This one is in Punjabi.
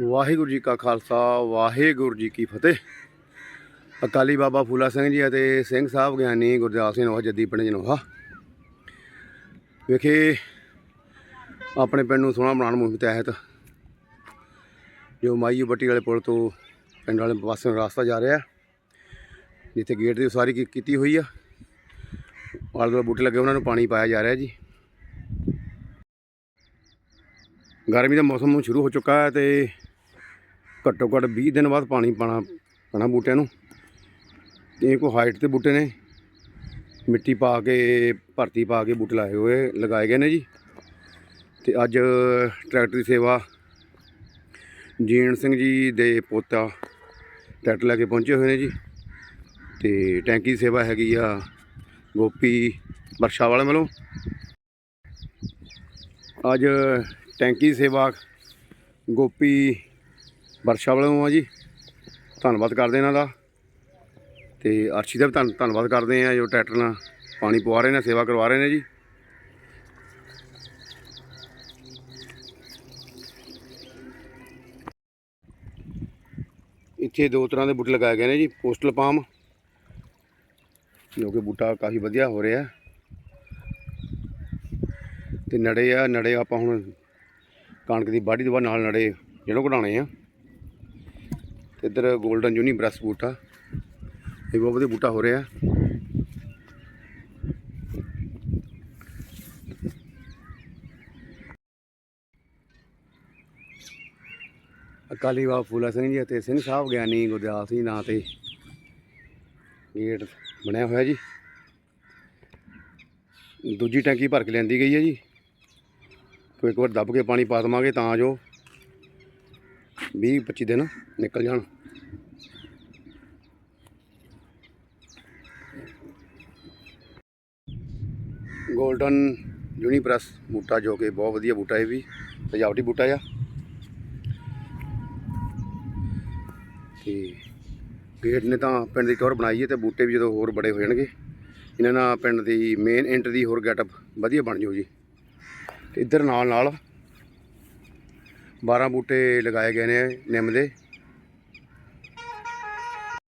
ਵਾਹਿਗੁਰੂ ਜੀ ਕਾ ਖਾਲਸਾ, ਵਾਹਿਗੁਰੂ ਜੀ ਕੀ ਫਤਿਹ। ਅਕਾਲੀ ਬਾਬਾ ਫੂਲਾ ਸਿੰਘ ਜੀ ਅਤੇ ਸਿੰਘ ਸਾਹਿਬ ਗਿਆਨੀ ਗੁਰਦਾਸ ਸਿੰਘ ਨੋਹਾ ਜੱਦੀ ਪਿੰਡ ਜਨੋਹਾ। ਵਿਖੇ, ਆਪਣੇ ਪਿੰਡ ਨੂੰ ਸੋਹਣਾ ਬਣਾਉਣ ਮੁਹਿੰਮ ਤਹਿਤ ਜੋ ਮਾਈ ਬੱਟੀ ਵਾਲੇ ਪੁਲ ਤੋਂ ਪਿੰਡ ਵਾਲੇ ਪਾਸੇ ਨੂੰ ਰਸਤਾ ਜਾ ਰਿਹਾ, ਜਿੱਥੇ ਗੇਟ ਦੀ ਉਸਾਰੀ ਕੀ- ਕੀਤੀ ਹੋਈ ਆ। ਆਲੇ ਦੁਆਲੇ ਬੂਟੇ ਲੱਗੇ, ਉਹਨਾਂ ਨੂੰ ਪਾਣੀ ਪਾਇਆ ਜਾ ਰਿਹਾ ਜੀ। ਗਰਮੀ ਦਾ ਮੌਸਮ ਸ਼ੁਰੂ ਹੋ ਚੁੱਕਾ ਹੈ ਤੇ ਘੱਟੋ ਘੱਟ 20 ਦਿਨ ਬਾਅਦ ਪਾਣੀ ਪਾਣਾ ਪੈਣਾ ਬੂਟਿਆਂ ਨੂੰ। ਇਹ ਕੋ ਹਾਈਟ ਤੇ ਬੂਟੇ ਨੇ। ਮਿੱਟੀ ਪਾ ਕੇ, ਭਰਤੀ ਪਾ ਕੇ ਬੂਟੇ ਲਾਏ ਹੋਏ, ਲਗਾਏ ਗਏ ਨੇ ਜੀ। ਤੇ ਅੱਜ ਟਰੈਕਟਰ ਦੀ ਸੇਵਾ ਜੀਣ ਸਿੰਘ ਜੀ ਦੇ ਪੋਤਾ ਟਰੈਕਟਰ ਲੈ ਕੇ ਪਹੁੰਚੇ ਹੋਏ ਨੇ ਜੀ। ਤੇ ਟੈਂਕੀ ਦੀ ਸੇਵਾ ਹੈਗੀ ਆ ਗੋਪੀ ਵਰਸ਼ਾ ਵਾਲੇ ਵੱਲੋਂ। ਅੱਜ ਟੈਂਕੀ ਸੇਵਾ ਗੋਪੀ ਵਰਸ਼ਾ ਵੱਲੋਂ ਆ ਜੀ। ਧੰਨਵਾਦ ਕਰਦੇ ਇਹਨਾਂ ਦਾ। ਤੇ ਅਰਸ਼ੀ ਦਾ ਵੀ ਧੰਨ ਧੰਨਵਾਦ ਕਰਦੇ ਆ ਜੋ ਟਰੈਕਟਰ ਨਾਲ ਪਾਣੀ ਪਵਾ ਰਹੇ ਨੇ, ਸੇਵਾ ਕਰਵਾ ਰਹੇ ਨੇ ਜੀ। ਇੱਥੇ ਦੋ ਤਰ੍ਹਾਂ ਦੇ ਬੂਟੇ ਲਗਾਏ ਗਏ ਨੇ ਜੀ ਪੋਸਟਲ ਪਾਮ, ਜੋ ਕਿ ਬੂਟਾ ਕਾਫੀ ਵਧੀਆ ਹੋ ਰਿਹਾ। ਤੇ ਨੜੇ ਆ, ਨੜੇ ਆਪਾਂ ਹੁਣ ਕਣਕ ਦੀ ਵਾਢੀ ਤੋਂ ਬਾਅਦ ਨਾਲ ਨੜੇ ਜਿਹੜੋਂ ਕਢਾਉਣੇ ਆ। ਤੇ ਇੱਧਰ 골ਡਨ ਯੂਨੀ ਬ੍ਰੈਸ ਬੂਟਾ। ਇਹ ਬਹੁਤ ਵਧੀਆ ਬੂਟਾ ਹੋ ਰਿਹਾ। ਅਕਾਲੀ ਬਾਬਾ ਫੂਲਾ ਸਿੰਘ ਜੀ ਅਤੇ ਸਿੰਘ ਸਾਹਿਬ ਗਿਆਨੀ ਗੁਰਦਿਆਲ ਜੀ ਨਾਂ ਤੇ। ਗੇਟ ਬਣਿਆ ਹੋਇਆ ਜੀ। ਦੂਜੀ ਟੈਂਕੀ ਭਰ ਕੇ ਲੈਂਦੀ ਗਈ ਹੈ ਜੀ। ਕੋਈ ਇੱਕ ਵਾਰ ਦੱਬ ਕੇ ਪਾਣੀ ਪਾ ਦੇਵਾਂਗੇ ਤਾਂ ਜੋ 20 25 ਦਿਨ ਨਿਕਲ ਜਾਣ। ਗੋਲਡਨ ਯੂਨੀਪ੍ਰੈਸ ਬੂਟਾ ਜੋ ਕਿ ਬਹੁਤ ਵਧੀਆ ਬੂਟਾ ਹੈ ਵੀ, ਸਜਾਵਟੀ ਬੂਟਾ ਆ। ਤੇ ਗੇਟ ਨੇ ਤਾਂ ਪਿੰਡ ਦੀ ਟੌਰ ਬਣਾਈ ਹੈ ਤੇ ਬੂਟੇ ਵੀ ਜਦੋਂ ਹੋਰ ਬੜੇ ਹੋ ਜਾਣਗੇ। ਇਹਨਾਂ ਨਾਲ ਪਿੰਡ ਦੀ ਮੇਨ ਐਂਟਰੀ ਦੀ ਹੋਰ ਗੈਟਅਪ ਵਧੀਆ ਬਣ ਜਾਊ ਜੀ। ਤੇ ਇੱਧਰ ਨਾਲ ਨਾਲ 12 ਬੂਟੇ ਲਗਾਏ ਗਏ ਨੇ ਨਿੰਮ ਦੇ।